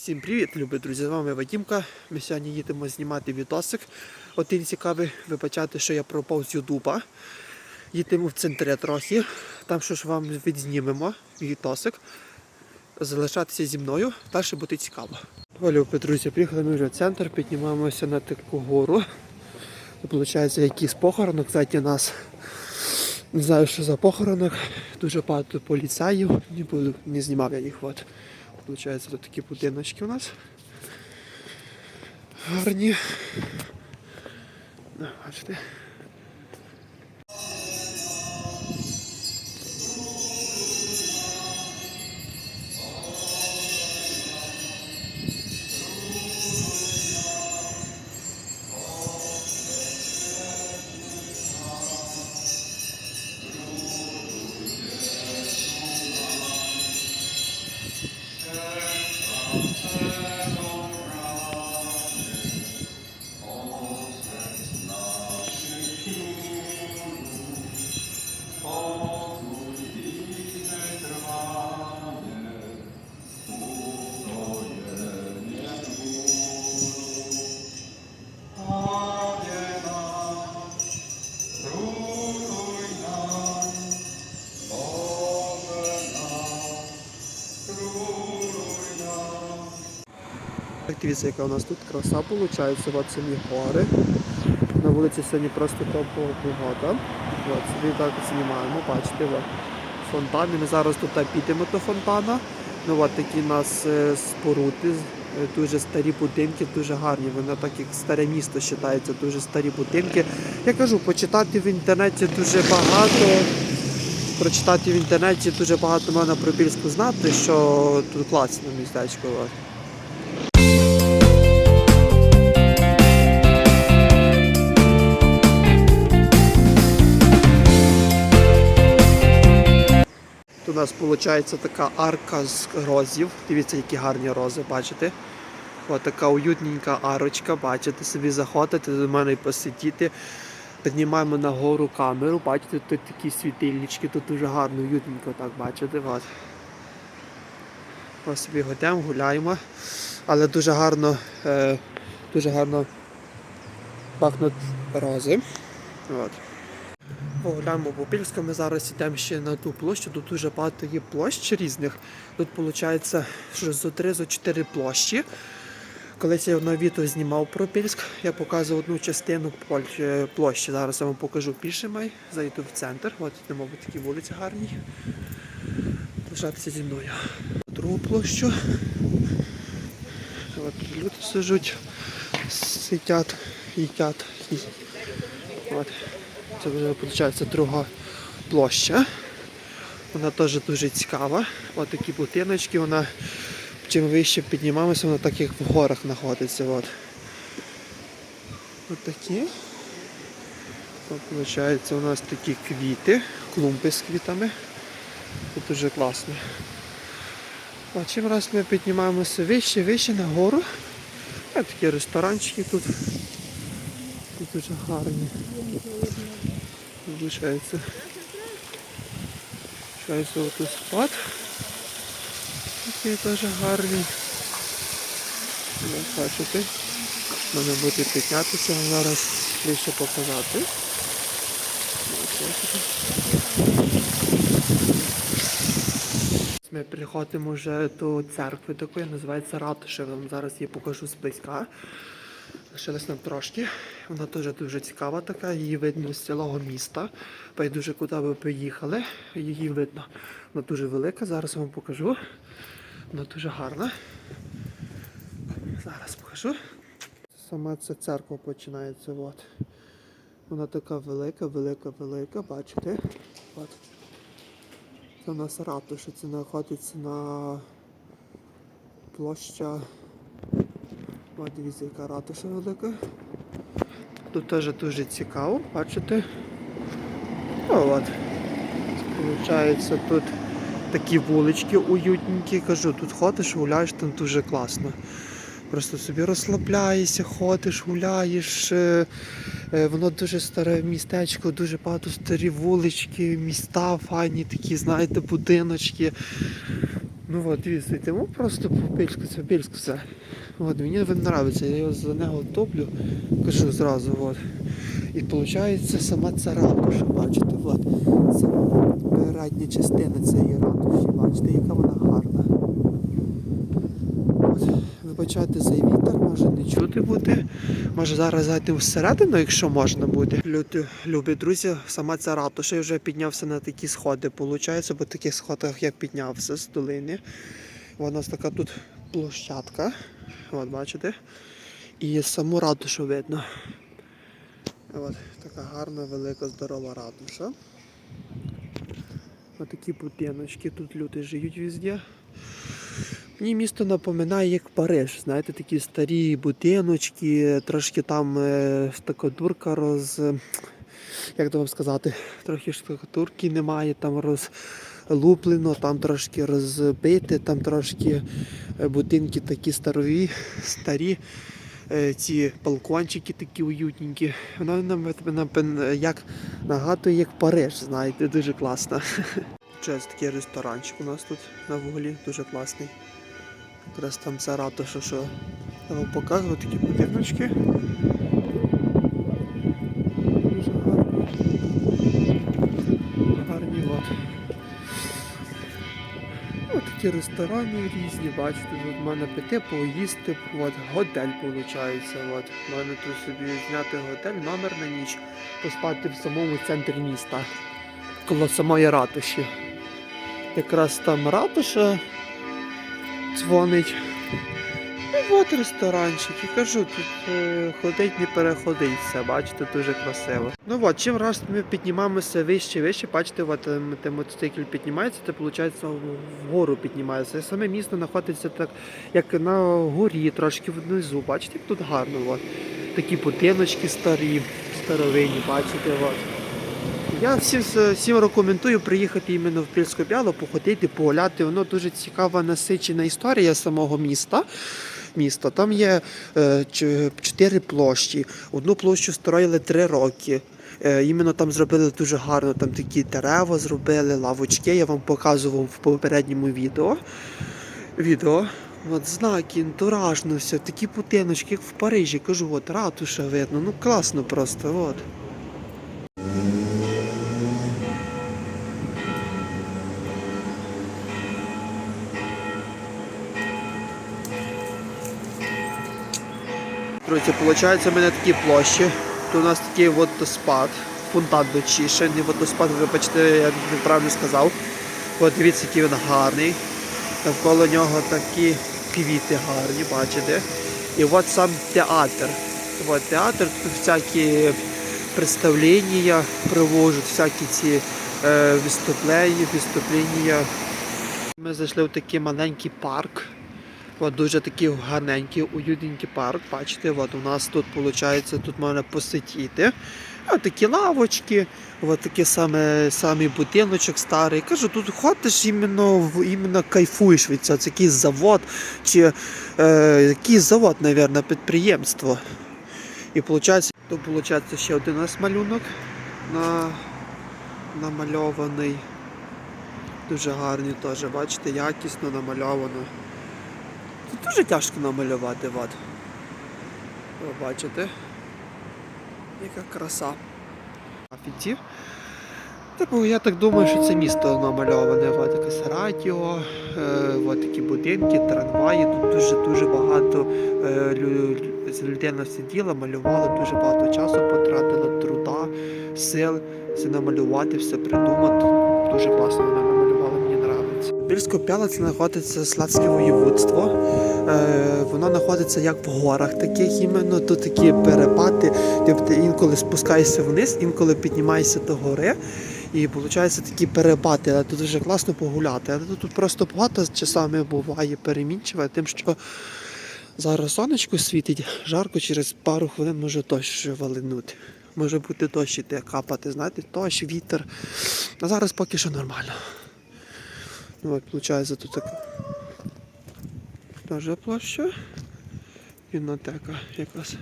Всім привіт, любі друзі! З вами Вадімка. Ми сьогодні їдемо знімати відосик. Один цікавий вибачати, що я пропав з Ютуба. Їдемо в центре трохи. Там що ж вам відзнімемо відосик. Залишатися зі мною, далі буде цікаво. Любі друзі, приїхали ми вже в центр, піднімаємося на таку гору. Виходить якийсь похоронок, кстати, нас. Не знаю, що за похоронок. Дуже багато поліцаїв. Не буду, не знімав я їх. От. Получається, тут такі будиночки у нас. Гарні. Бачите. Так, дивіться, яка у нас тут краса виходить. От самі гори. На вулиці сьогодні просто топова погода. От, собі так знімаємо, бачите, от. фонтани. Ми зараз тут підемо до фонтана. Ну от такі у нас е, споруди, е, дуже старі будинки, дуже гарні. Воно так як старе місто вважається, дуже старі будинки. Я кажу, почитати в інтернеті дуже багато. Прочитати в інтернеті дуже багато можна про Більську знати, що тут класне містечко. У нас виходить така арка з розів. Дивіться, які гарні рози, бачите? Ось така уютненька арочка, бачите, собі заходите до мене посидіти. Піднімаємо нагору камеру, бачите, тут такі світильнички, тут дуже гарно, уютненько так бачите. От. Ось собі йдемо, гуляємо. Але дуже гарно, е, дуже гарно пахнуть рози. От. Погуляємо по Пільську, ми зараз йдемо ще на ту площу. Тут дуже багато є площ різних. Тут виходить, що зо три, зо чотири площі. Колись я на відео знімав про Пільськ, я показував одну частину площі. Зараз я вам покажу більше май. Зайду в центр. От тут, мабуть, такі вулиці гарні. Лишатися зі мною. Другу площу. От люди сижуть, сидять, їдять. Це вже виходить друга площа. Вона теж дуже цікава. Ось такі будиночки, вона чим вище піднімаємося, вона так як в горах знаходиться. От. Ось такі. Виходить, у нас такі квіти, клумби з квітами. Тут дуже класно. А чим раз ми піднімаємося вище, вище на гору. Ось такі ресторанчики тут. Тут дуже гарні. Получается. Получается вот тут спад. Такий теж гарний. Ну, Бачите. Мене буде піднятися зараз ближче показати. Ми приходимо вже до церкви такої, називається Ратуша. Вам зараз її покажу зблизька. Лишилось нам трошки. Вона теж дуже цікава така, її видно з цілого міста. Байдуже куди ви поїхали, її видно. Вона дуже велика, зараз вам покажу. Вона дуже гарна. Зараз покажу. Сама ця церква починається. От. Вона така велика, велика, велика, бачите? От. Це у нас ратуша, це знаходиться на площа. От дивіться, яка ратуша велика. Тут теж дуже цікаво, бачите? О, от. Получається тут такі вулички уютненькі. Кажу, тут ходиш, гуляєш, там дуже класно. Просто собі розслабляєшся, ходиш, гуляєш. е, е, Воно дуже старе містечко, дуже багато старі вулички, міста файні, такі, знаєте, будиночки. Ну от, дивіться, йдемо просто по це пільську все. От, мені він подобається, я його за нього топлю, кажу зразу, от. І виходить сама ця ратуша, бачите, от. Сама передня частина цієї ратуші, бачите, яка вона гарна. Вибачайте за вітер, може не чути бути. Може зараз зайти всередину, якщо можна буде. Люди, любі друзі, сама ця ратуша, я вже піднявся на такі сходи, виходить, по таких сходах я піднявся з долини. У нас така тут площадка. От бачите. І саму ратушу видно. От, така гарна, велика, здорова ратуша. Ось такі будиночки, тут люди живуть везде. Мені місто напоминає як Париж, знаєте, такі старі будиночки, трошки там е, штукатурка роз. Як то вам сказати, трохи штукатурки немає, там розлуплено, там трошки розбите, там трошки е, будинки такі старові, старі. е, Ці балкончики такі уютненькі. Воно нам як нагадує як Париж, знаєте, дуже класно. Чесно, такий ресторанчик у нас тут на вуглі, дуже класний. Якраз там ця ратуша, що я вам показую, такі будиночки. Дуже гарні. Гарні от. Ось такі ресторани різні, бачите, в мене піти, поїсти, от, готель виходить. От. У мене тут собі зняти готель, номер на ніч, поспати в самому центрі міста, коло самої ратуші. Якраз там ратуша дзвонить. Ну от ресторанчик. І кажу, тут е, ходить, не переходить все, бачите, дуже красиво. Ну от, чим раз ми піднімаємося вище, вище, бачите, от де мотоцикл піднімається, то виходить вгору піднімається. Саме місто знаходиться так, як на горі, трошки внизу. Бачите, як тут гарно. От. Такі будиночки старі, старовинні, бачите. От. Я всім, всім рекомендую приїхати іменно в Пільську Бяло, походити, погуляти. Воно дуже цікава, насичена історія самого міста. Міста. Там є е, чотири площі. Одну площу строїли три роки. Е, іменно там зробили дуже гарно, там такі дерева зробили, лавочки. Я вам показував в попередньому відео. відео. От знаки, антуражно все, такі будиночки, як в Парижі. Кажу, от ратуша видно. Ну класно просто. От. Друзі, виходить, у мене такі площі. Тут у нас такий водоспад, фонтан точніше, не водоспад, вибачте, я неправильно сказав. От дивіться, який він гарний. Навколо нього такі квіти гарні, бачите. І от сам театр. От театр, тут всякі представлення провожуть, всякі ці е, виступлення, виступлення. Ми зайшли в такий маленький парк. От дуже такий гарненький, уютненький парк. Бачите, от у нас тут виходить, тут можна посидіти. От такі лавочки, от такий саме, самий будиночок старий. Кажу, тут ходиш іменно, іменно кайфуєш від цього. Це якийсь завод чи е, якийсь завод, мабуть, підприємство. І виходить, тут виходить ще один нас малюнок на, намальований. Дуже гарний теж, бачите, якісно намальовано. Тут дуже тяжко намалювати ват. Ви бачите? Яка краса. Афіці. Типу, я так думаю, що це місто намальоване. От якесь радіо, е, от такі будинки, трамваї. Тут дуже-дуже багато е, лю- лю- людина сиділа, малювала, дуже багато часу потратила, труда, сил все намалювати, все придумати. Дуже класно мені п'яла це знаходиться Славське воєводство. Е, воно знаходиться як в горах таких іменно. Тут такі перепади, тобто інколи спускаєшся вниз, інколи піднімаєшся до гори. І виходить такі перепади, але тут дуже класно погуляти. Але тут просто багато часами буває перемінчиве, тим, що зараз сонечко світить, жарко через пару хвилин може дощ валинути. Може бути дощ іде капати, знаєте, дощ, вітер. А зараз поки що нормально. Ну от, виходить, тут така теж площа. Кінотека якась.